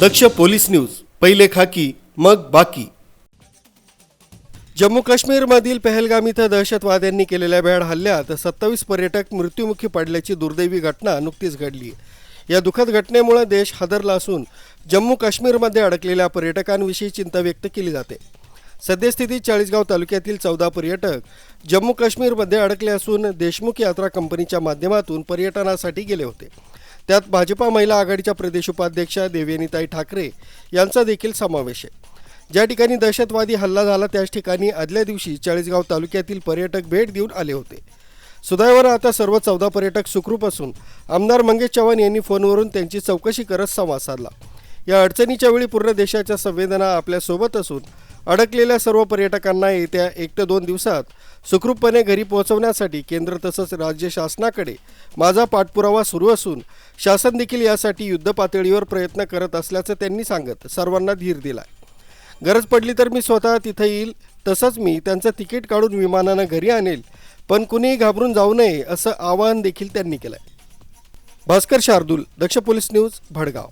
दक्ष police news पहिले खाकी मग बाकी. जम्मू काश्मीरमधील पहलगाम इथं दहशतवाद्यांनी केलेल्या भ्याड हल्ल्यात सत्तावीस पर्यटक मृत्युमुखी पडल्याची दुर्दैवी घटना नुकतीच घडली. या दुःखद घटनेमुळे देश हादरला असून जम्मू काश्मीरमध्ये अडकलेल्या पर्यटकांविषयी चिंता व्यक्त केली जाते. सद्यस्थितीत चाळीसगाव तालुक्यातील चौदा पर्यटक जम्मू काश्मीरमध्ये अडकले असून देशमुख यात्रा कंपनीच्या माध्यमातून पर्यटनासाठी गेले होते. त्यात भाजपा महिला आघाडीच्या प्रदेश उपाध्यक्षा देवेनीताई ठाकरे यांचा देखील समावेश आहे. ज्या ठिकाणी दहशतवादी हल्ला झाला त्याच ठिकाणी आदल्या दिवशी चाळीसगाव तालुक्यातील पर्यटक भेट देऊन आले होते. सुदैवानं आता सर्व चौदा पर्यटक सुखरूप असून आमदार मंगेश चव्हाण यांनी फोनवरून त्यांची चौकशी करत संवाद साधला. या अडचणीच्या वेळी पूर्ण देशाच्या संवेदना आपल्यासोबत असून अडकलेल्या सर्व पर्यटकांना येत्या एक ते दोन दिवसात सुखरूपपणे घरी पोहोचवण्यासाठी केंद्र तसंच राज्य शासनाकडे माझा पाठपुरावा सुरू असून शासन देखील यासाठी युद्धपातळीवर प्रयत्न करत असल्याचं त्यांनी सांगत सर्वांना धीर दिला गरज पडली तर मी स्वतः तिथं येईल तसंच मी त्यांचं तिकीट काढून विमानानं घरी आणेल पण कुणीही घाबरून जाऊ नये असं आवाहन देखील त्यांनी केलं भास्कर शार्दूल दक्ष पोलीस न्यूज भडगाव.